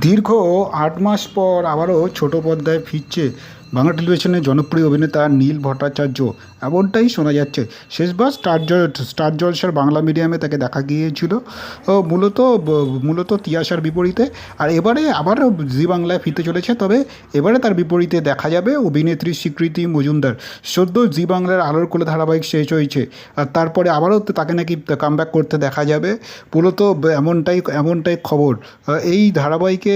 দীর্ঘ আট মাস পর আবারও ছোট পর্দায় ফিরছে বাংলা টেলিভিশনের জনপ্রিয় অভিনেতা নীল ভট্টাচার্য। এমনটাই শোনা যাচ্ছে। শেষবার স্টার স্টার জলসার বাংলা মিডিয়ামে তাকে দেখা গিয়েছিল। মূলত মূলত তিয়াশার বিপরীতে। আর এবারে আবারও জি বাংলায় ফিরতে চলেছে। তবে এবারে তার বিপরীতে দেখা যাবে অভিনেত্রী স্বীকৃতি মজুমদার। সদ্য জি বাংলার আলোর কোলে ধারাবাহিক শেষ হয়েছে। আর তারপরে আবারও তাকে নাকি কামব্যাক করতে দেখা যাবে। মূলত এমনটাই এমনটাই খবর। এই ধারাবাহিকে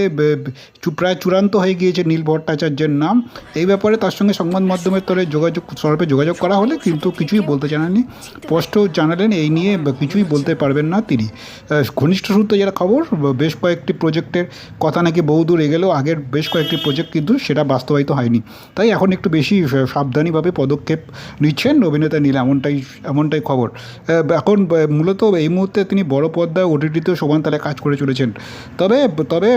প্রায় চূড়ান্ত হয়ে গিয়েছে নীল ভট্টাচার্যের নাম। এই ব্যাপারে তার সঙ্গে সংবাদ মাধ্যমের তরে যোগাযোগ স্বরূপে যোগাযোগ করা হলে কিন্তু কিছুই বলতে জানাননি। স্পষ্ট জানালেন, এই নিয়ে কিছুই বলতে পারবেন না তিনি। ঘনিষ্ঠ সূত্রে যারা খবর, বেশ কয়েকটি প্রজেক্টের কথা নাকি বহুদূর এগেলেও আগের বেশ কয়েকটি প্রজেক্ট কিন্তু সেটা বাস্তবায়িত হয়নি। তাই এখন একটু বেশি সাবধানীভাবে পদক্ষেপ নিচ্ছেন অভিনেতা নীল, এমনটাই এমনটাই খবর। এখন মূলত এই মুহূর্তে তিনি বড় পর্দায় ওটিটিতেও সমান তালে কাজ করে চলেছেন। তবে তবে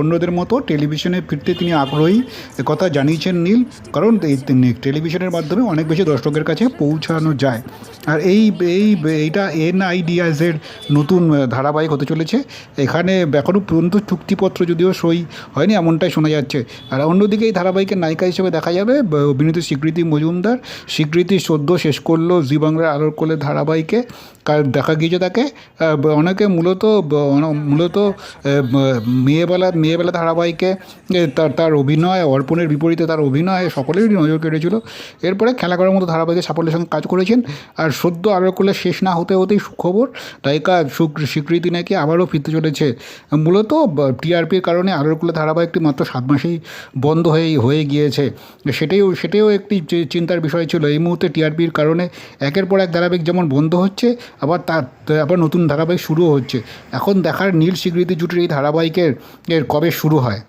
অন্যদের মতো টেলিভিশনে ফিরতে তিনি আগ্রহী কথা জানিয়েছেন নীল কারণ টেলিভিশনের মাধ্যমে অনেক বেশি দর্শকের কাছে পৌঁছানো যায়। আর এই এই, এইটা এনআইডিয়াসের নতুন ধারাবাহিক হতে চলেছে। এখানে এখনও পর্যন্ত চুক্তিপত্র যদিও সই হয়নি, এমনটাই শোনা যাচ্ছে। আর অন্যদিকে এই ধারাবাহিকের নায়িকা হিসেবে দেখা যাবে অভিনেত্রী স্বীকৃতি মজুমদার। স্বীকৃতি সদ্য শেষ করল জি বাংলার আলোর কোলে ধারাবাহিকে। দেখা গিয়েছে তাকে অনেকে মূলত মূলত মেয়েবেলা মেয়েবেলা ধারাবাহিকে তার তার অভিনয়, অর্পণের বিপরীতে তার অভিনয় সকলেরই নজর কেড়েছিল এরপরে খেলা করার মতো ধারাবাহিক সাফল্যের সঙ্গে কাজ করেছেন। আর সদ্য আলোর কোলে শেষ না হতে হতেই সুখবর নায়িকা স্বীকৃতি নাকি আবারও ফিরতে চলেছে। মূলত টিআরপির কারণে আলোর কোলে ধারাবাহিকটি মাত্র সাত মাসেই বন্ধ হয়ে হয়ে গিয়েছে। সেটাও সেটাও একটি চিন্তার বিষয় ছিল। এই মুহূর্তে টিআরপির কারণে একের পর এক ধারাবাহিক যেমন বন্ধ হচ্ছে, আবার তার, আবার নতুন ধারাবাহিক শুরুও হচ্ছে। এখন দেখার নীল স্বীকৃতি জুটির এই ধারাবাহিকের, এর কবে শুরু হয়?